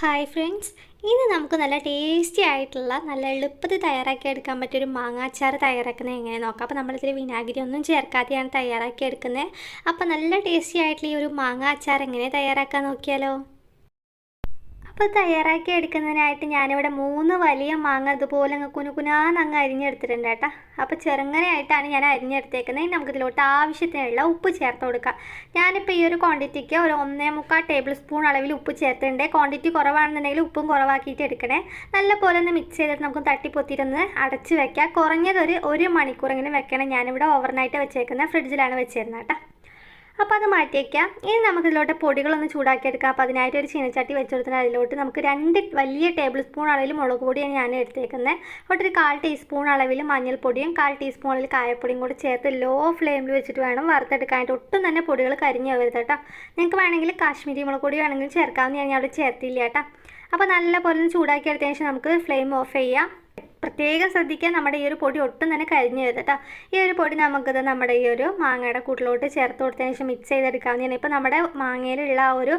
Hi friends. ഇന്ന് നമുക്ക് നല്ല ടേസ്റ്റി ആയിട്ടുള്ള നല്ല എളുപ്പത്തിൽ തയ്യാറാക്കി എടുക്കാൻ പറ്റിയൊരു മാങ്ങാച്ചാർ തയ്യാറാക്കുന്നത് എങ്ങനെ നോക്കാം. അപ്പോൾ നമ്മളിതിൽ വിനാഗിരി ഒന്നും ചേർക്കാതെയാണ് തയ്യാറാക്കി എടുക്കുന്നത്. അപ്പോൾ നല്ല ടേസ്റ്റി ആയിട്ടുള്ള ഈ ഒരു മാങ്ങാച്ചാർ എങ്ങനെ തയ്യാറാക്കാൻ നോക്കിയാലോ? അപ്പോൾ തയ്യാറാക്കി എടുക്കുന്നതിനായിട്ട് ഞാനിവിടെ മൂന്ന് വലിയ മാങ്ങ അതുപോലെ അങ്ങ് കുനുകുനാന്ന് അങ്ങ് അരിഞ്ഞെടുത്തിട്ടുണ്ട് കേട്ടോ. അപ്പോൾ ചെറുങ്ങനെയായിട്ടാണ് ഞാൻ അരിഞ്ഞെടുത്തേക്കുന്നത്. നമുക്കിതിലോട്ട് ആവശ്യത്തിനുള്ള ഉപ്പ് ചേർത്ത് കൊടുക്കാം. ഞാനിപ്പോൾ ഈ ഒരു ക്വാണ്ടിറ്റിക്ക് ഒരു ഒന്നേ മുക്കാൽ ടേബിൾ സ്പൂൺ അളവിൽ ഉപ്പ് ചേർത്തിട്ടുണ്ട്. ക്വാണ്ടിറ്റി കുറവാണെന്നുണ്ടെങ്കിൽ ഉപ്പും കുറവാക്കിയിട്ട് എടുക്കണേ. നല്ല പോലെ ഒന്ന് മിക്സ് ചെയ്തിട്ട് നമുക്ക് തട്ടിപ്പൊത്തിയിരുന്ന് അടച്ച് വെക്കാം. കുറഞ്ഞതൊരു ഒരു മണിക്കൂറെങ്കിലും വെക്കണം. ഞാനിവിടെ ഓവർനൈറ്റ് വെച്ചേക്കുന്നത്. ഫ്രിഡ്ജിലാണ് വെച്ചിരുന്നത് കേട്ടോ. അപ്പോൾ അത് മാറ്റി ഇനി നമുക്ക് ഇതിലോട്ട് പൊടികളൊന്ന് ചൂടാക്കിയെടുക്കാം. അപ്പോൾ അതിനായിട്ട് ഒരു ചീനച്ചട്ടി വെച്ചെടുത്തിട്ട് അതിലോട്ട് നമുക്ക് രണ്ട് വലിയ ടേബിൾ സ്പൂൺ അളവിൽ മുളക് പൊടിയാണ് ഞാൻ എടുത്തേക്കുന്നത്. അവിടെ ഒരു കാൽ ടീസ്പൂൺ അളവിൽ മഞ്ഞൾപ്പൊടിയും കാൽ ടീസ്പൂൺ അളവിൽ കായപ്പൊടിയും കൂടി ചേർത്ത് ലോ ഫ്ലെയിമിൽ വെച്ചിട്ട് വേണം വറുത്തെടുക്കാനായിട്ട്. ഒട്ടും തന്നെ പൊടികൾ കരിഞ്ഞു വരുത് കേട്ടോ. നിങ്ങൾക്ക് വേണമെങ്കിൽ കാശ്മീരി മുളക് പൊടി വേണമെങ്കിൽ ചേർക്കാമെന്ന് ഞാൻ അവിടെ ചേർത്തില്ല കേട്ടോ. അപ്പോൾ നല്ലപോലെ ഒന്ന് ചൂടാക്കി എടുത്തതിന് ശേഷം നമുക്ക് ഫ്ലെയിം ഓഫ് ചെയ്യാം. പ്രത്യേകം ശ്രദ്ധിക്കാൻ നമ്മുടെ ഈ ഒരു പൊടി ഒട്ടും തന്നെ കരിഞ്ഞു വരുന്നത് കേട്ടോ ഈ ഒരു പൊടി നമുക്കിത് നമ്മുടെ ഈ ഒരു മാങ്ങയുടെ കൂട്ടിലോട്ട് ചേർത്ത് കൊടുത്തതിന് ശേഷം മിക്സ് ചെയ്തെടുക്കാവുന്നതാണ് ഇപ്പോൾ നമ്മുടെ മാങ്ങയിലുള്ള ആ ഒരു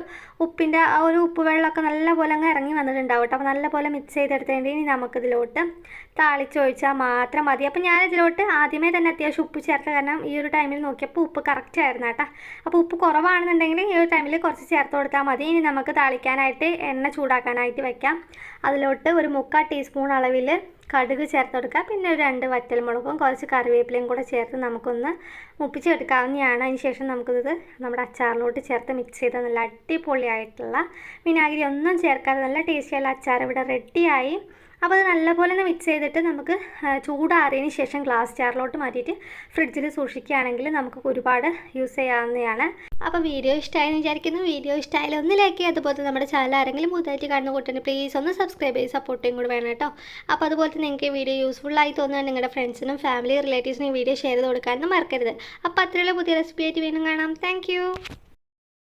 ഉപ്പിന്റെ ആ ഒരു ഉപ്പ് വെള്ളമൊക്കെ നല്ല പോലെ അങ്ങ് ഇറങ്ങി വന്നിട്ടുണ്ടാവും കേട്ടോ അപ്പോൾ നല്ലപോലെ മിക്സ് ചെയ്തെടുത്തേണ്ടി ഇനി നമുക്കിതിലോട്ട് താളിച്ചൊഴിച്ചാൽ മാത്രം മതി. അപ്പോൾ ഞാനിതിലോട്ട് ആദ്യമേ തന്നെ അത്യാവശ്യം ഉപ്പ് ചേർത്ത കാരണം ഈ ഒരു ടൈമിൽ നോക്കിയപ്പോൾ ഉപ്പ് കറക്റ്റ് ആയിരുന്നു കേട്ടോ അപ്പോൾ ഉപ്പ് കുറവാണെന്നുണ്ടെങ്കിൽ ഈ ഒരു ടൈമിൽ കുറച്ച് ചേർത്ത് കൊടുത്താൽ മതി. ഇനി നമുക്ക് താളിക്കാനായിട്ട് എണ്ണ ചൂടാക്കാനായിട്ട് വെക്കാം. അതിലോട്ട് ഒരു മുക്കാൽ ടീസ്പൂൺ അളവിൽ കടുക് ചേർത്ത് കൊടുക്കുക പിന്നെ ഒരു രണ്ട് വറ്റൽമുളകും കുറച്ച് കറിവേപ്പിലയും കൂടെ ചേർത്ത് നമുക്കൊന്ന് മുപ്പിച്ചെടുക്കാവുന്നതാണ്. അതിന് ശേഷം നമുക്കിത് നമ്മുടെ അച്ചാറിലോട്ട് ചേർത്ത് മിക്സ് ചെയ്ത് നല്ല അടിപൊളിയായിട്ടുള്ള വിനാഗിരി ഒന്നും ചേർക്കാതെ നല്ല ടേസ്റ്റിയുള്ള അച്ചാർ ഇവിടെ റെഡിയായി അപ്പോൾ അത് നല്ലപോലെ ഒന്ന് മിക്സ് ചെയ്തിട്ട് നമുക്ക് ചൂടാറിയതിന് ശേഷം ഗ്ലാസ് ജാറിലോട്ട് മാറ്റിയിട്ട് ഫ്രിഡ്ജിൽ സൂക്ഷിക്കുകയാണെങ്കിൽ നമുക്ക് ഒരുപാട് യൂസ് ചെയ്യാവുന്നതാണ്. അപ്പോൾ വീഡിയോ ഇഷ്ടമായെന്ന് വിചാരിക്കുന്നു. വീഡിയോ ഇഷ്ടമായാലും ഒന്ന് ലൈക്ക് ചെയ്യുക. അതുപോലെ നമ്മുടെ ചാനൽ ആരെങ്കിലും പുതുതായിട്ട് കാണുന്ന കൂട്ടുണ്ടെങ്കിൽ പ്ലീസ് ഒന്ന് സബ്സ്ക്രൈബ് ചെയ്ത് സപ്പോർട്ടും കൂടി വേണം കേട്ടോ. അപ്പോൾ അതുപോലെ തന്നെ നിങ്ങൾക്ക് വീഡിയോ യൂസ്ഫുള്ളായി തോന്നുക നിങ്ങളുടെ ഫ്രണ്ട്സിനും ഫാമിലി റിലേറ്റീവ്സിനും വീഡിയോ ഷെയർ ചെയ്ത് കൊടുക്കാനൊന്നും മറക്കരുത്. അപ്പോൾ അത്രയുള്ള പുതിയ റെസിപ്പി ആയിട്ട് വീണ്ടും കാണാം. താങ്ക്